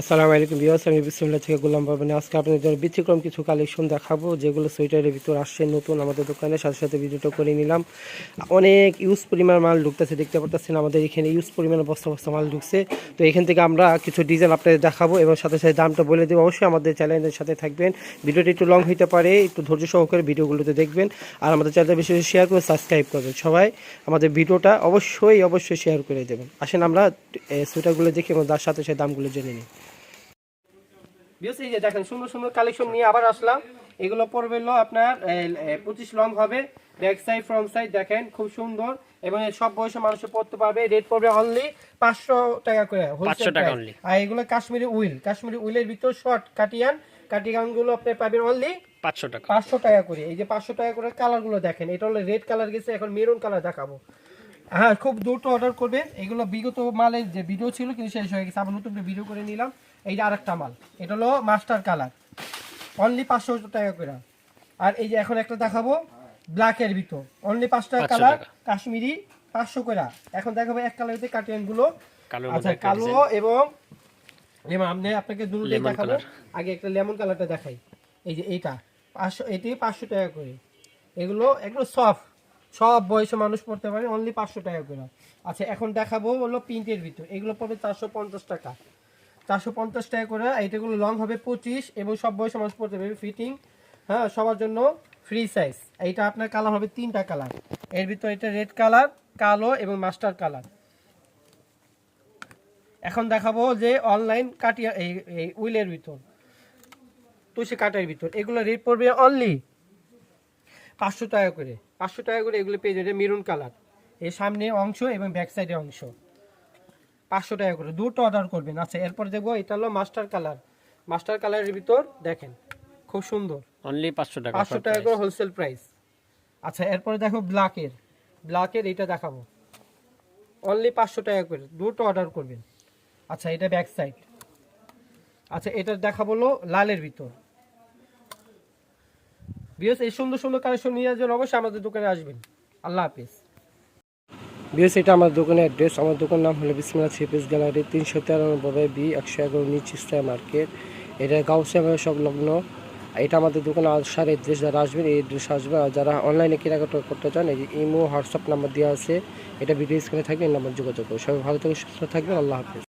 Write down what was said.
আসসালামু আলাইকুম বিয়াস আমি বিসমুল্লাহ থেকে গোলাম বাবানি। আজকে আপনাদের জন্য ব্যতিক্রম কিছু কালেকশন দেখাবো, যেগুলো সোয়েটারের ভিতর আসছে, নতুন আমাদের দোকানে। সাথে সাথে ভিডিওটা করে নিলাম। অনেক ইউজ পরিমাণ মাল ঢুকতেছে, দেখতে পারতেছেন আমাদের এখানে ইউজ পরিমাণ বস্তা বস্তা মাল ঢুকছে। তো এখান থেকে আমরা কিছু ডিজাইন আপনাদের দেখাবো এবং সাথে সাথে দামটা বলে দেবো। অবশ্যই আমাদের চ্যানেলের সাথে থাকবেন। ভিডিওটা একটু লং হইতে পারে, একটু ধৈর্য সহকারে ভিডিওগুলোতে দেখবেন। আর আমাদের চ্যানেলটা বেশি বেশি শেয়ার করে সাবস্ক্রাইব করবেন সবাই আমাদের ভিডিওটা অবশ্যই অবশ্যই শেয়ার করে দেবেন। আসেন আমরা সোয়েটারগুলো দেখি এবং তার সাথে সাথে দামগুলো জেনে নিই। বিয়স এই যে দেখেন সুন্দর সুন্দর কালেকশন নিয়ে আবার আসলাম। এগুলো পড়বে হলো আপনার পঁচিশ লং হবে। ব্যাক সাইড ফ্রন্ট সাইড দেখেন খুব সুন্দর। এবং সব বয়সে মানুষে পড়তে পারবে। রেট পড়বে অনলি পাঁচশো টাকা করে wholesale 500 টাকা price। আর এগুলো কাশ্মীরি উইল। কাশ্মীরি উইলের ভিতর শর্ট কাটিয়ান কাটিয়ানগুলো আপনি পাবেন অনলি পাঁচশো টাকা। পাঁচশো টাকা করে। এই যে পাঁচশো টাকা করে কালারগুলো দেখেন এটা হলো রেড কালার গেছে এখন মেরুন কালার দেখাবো। হ্যাঁ খুব দ্রুত অর্ডার করবেন। এগুলো বিগত মালের যে ভিডিও ছিল কিন্তু শেষ হয়ে গেছে। আবার নতুন ভিডিও করে নিলাম। এই যে আরেকটা মাল। এটা হলো মাস্টার কালার। অনলি পাঁচশো টাকা করে। আর এই যে এখন একটা দেখাবো ব্ল্যাকের ভিতর। অনলি পাঁচ টাকা কালার কাশ্মীরি পাঁচশো করে। এখন দেখাবো এক কালার কালারেতে কাটিয়ানগুলো। আচ্ছা কালো এবং যেমন আপনি আপনাকে দুটোই Lemon দেখাবো। আগে একটা লেমন কালারটা দেখাই। এই যে এইটা। পাঁচশো এটি পাঁচশো টাকা করে। এগুলো এগুলো সফট সব বয়সে মানুষ পড়তে পারে। অনলি পাঁচশো টাকা করে। আচ্ছা এখন দেখাবো হলো প্রিন্টের ভিতর। এগুলো পড়বে চারশো পঞ্চাশ টাকা। চারশো পঞ্চাশ টাকা করে এইটাগুলো লং হবে পঁচিশ এবং সব বয়সে মানুষ পড়তে পারবে ফিটিং হ্যাঁ সবার জন্য ফ্রি সাইজ এইটা আপনার কালার হবে তিনটা কালারের ভিতর এটা রেড কালার কালো এবং মাস্টার কালার এখন দেখাবো যে অনলাইন কাটিয়া এই এই উইলের ভিতর। তুষি কাটার ভিতর। এগুলো রেট পড়বে অনলি পাঁচশো টাকা করে। পাঁচশো টাকা করে এগুলো পেয়ে যাবে মেরুন কালারের সামনে অংশ এবং ব্যাক সাইডের অংশ। পাঁচশো টাকা করে দুটো অর্ডার করবেন। আচ্ছা এরপর দেখব এটা হলো মাস্টার কালার মাস্টার কালারের ভিতর দেখেন খুব সুন্দর। অনলি পাঁচশো টাকা পাঁচশো টাকা করে হোলসেল প্রাইস আচ্ছা এরপরে দেখো ব্ল্যাকের ব্ল্যাকের এটা দেখাবো। অনলি পাঁচশো টাকা করে দুটো অর্ডার করবেন। আচ্ছা এটা ব্যাক সাইড আচ্ছা এটা দেখাবো লালের ভিতর। বিএস এই সুন্দর সুন্দর কালেকশন নিয়ে যাওয়ার অবশ্যই আমাদের দোকানে আসবেন। আল্লাহ হাফিজ। বিএস এটা আমার দোকানের অ্যাড্রেস। আমার দোকান নাম হলো বিসমিল্লা থ্রিপিস গ্যালারি, তিনশো তেরানব্বই বি, একশো এগারো নিচ ইস্তায় মার্কেট। এটা গাউসিয়া সংলগ্ন। এটা আমাদের দোকানে আসার এড্রেস যারা আসবেন এই এড্রেস আসবেন। আর যারা অনলাইনে কেনাকাটা করতে চান, এই যে ইমো, হোয়াটসঅ্যাপ নাম্বার দেওয়া আছে, এটা ভিডিও স্ক্রিনে থাকবে এই নাম্বার যোগাযোগ করবে সবাই ভালো থাকবে সুস্থ থাকবেন, আল্লাহ হাফিজ।